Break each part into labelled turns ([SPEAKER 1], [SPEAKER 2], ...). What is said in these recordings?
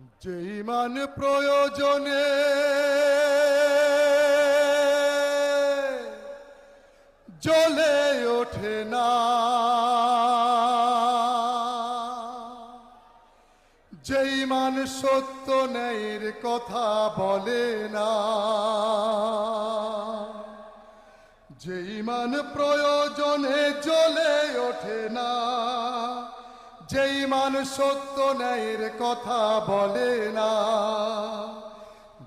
[SPEAKER 1] যে ইমান প্রয়োজনে জ্বলে ওঠে না। যে ইমান সত্য ন্যায়ের কথা বলে না। যে ইমান প্রয়োজনে জ্বলে ওঠে না। যে ইমান সত্য ন্যায়ের কথা বলে না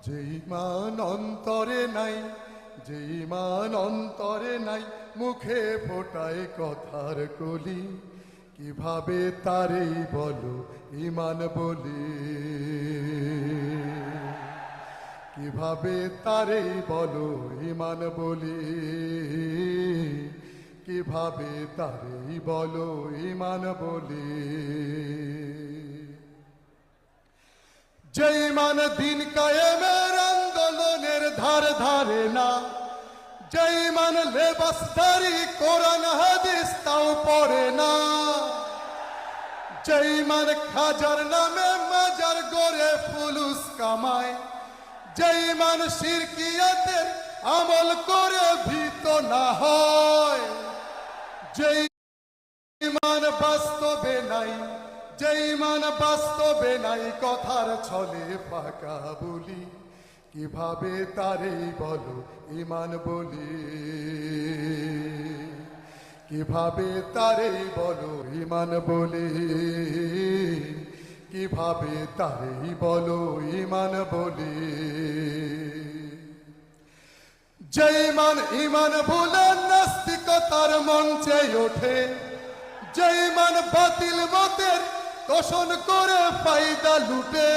[SPEAKER 1] যে ইমান অন্তরে নাই যে ইমান অন্তরে নাই, মুখে ফোটায় কথার কলি, কীভাবে তারেই বলো ইমান বলি? কীভাবে তারেই বলো ইমান বলি? কীভাবে তারেই বলো ইমান বলে? যে ইমান দিন কায়েমের আন্দোলনের ধার ধারে না, যে ইমান লেবাসদারি কোরআন হাদিস তাও পড়ে না, যে ইমান খাজার নামে মাজার গড়ে ফুলুস কামায়, যে ইমান শিরকিয়াতের আমল করে ভীত না হয়। যে ইমান বাস্তবে নাই যে ইমান বাস্তবে নাই, কথার ছলে ফাঁকা বলি। কীভাবে তারে বলো ইমান বলি? কীভাবে তারে বলো ইমান বলি? কীভাবে তারে বলো ইমান বলি? যে ইমান ইমান ভুলে নাস্তিকতার মঞ্চে ওঠে। যে ইমান বাতিল মতের তোষণ করে ফায়দা লুটে।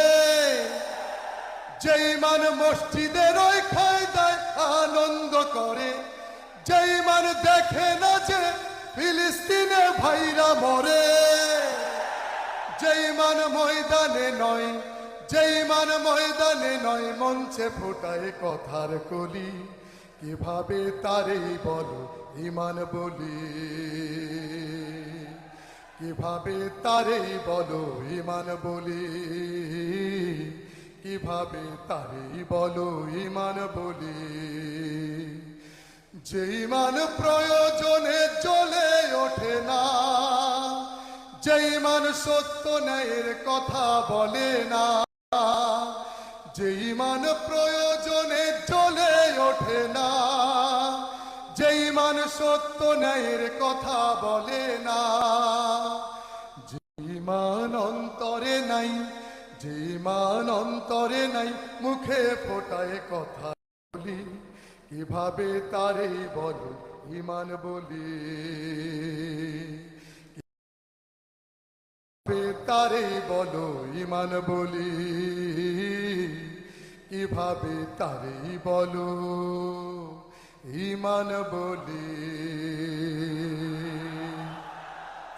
[SPEAKER 1] যে ইমান মসজিদের ওই খায়দায় আনন্দ করে। যে ইমান দেখে না যে ফিলিস্তিনে ভাইরা মরে। যে ইমান ময়দানে নয় যে ইমান ময়দানে নয়, মঞ্চে ফোটায় কথার কলি। কীভাবে তারে বলো ইমান বলি? কীভাবে তারে বলো ইমান বলি? কীভাবে তারে বলো ইমান বলি? যে ইমান প্রয়োজনে চলে ওঠে না, যে ইমান সত্য ন্যায়ের কথা বলে না, যে ইমান প্রয়োজনে সত্য ন্যায়ের কথা বলে না। যে ইমান অন্তরে নাই, যে ইমান অন্তরে নাই, মুখে ফোটায় কথা বলি। কীভাবে তারে বলো ইমান বলি? তারে বলো ইমান বলি? কীভাবে তারে বলো? ইমান বলে।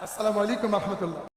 [SPEAKER 1] আসসালামু আলাইকুম রহমতুল্লাহ।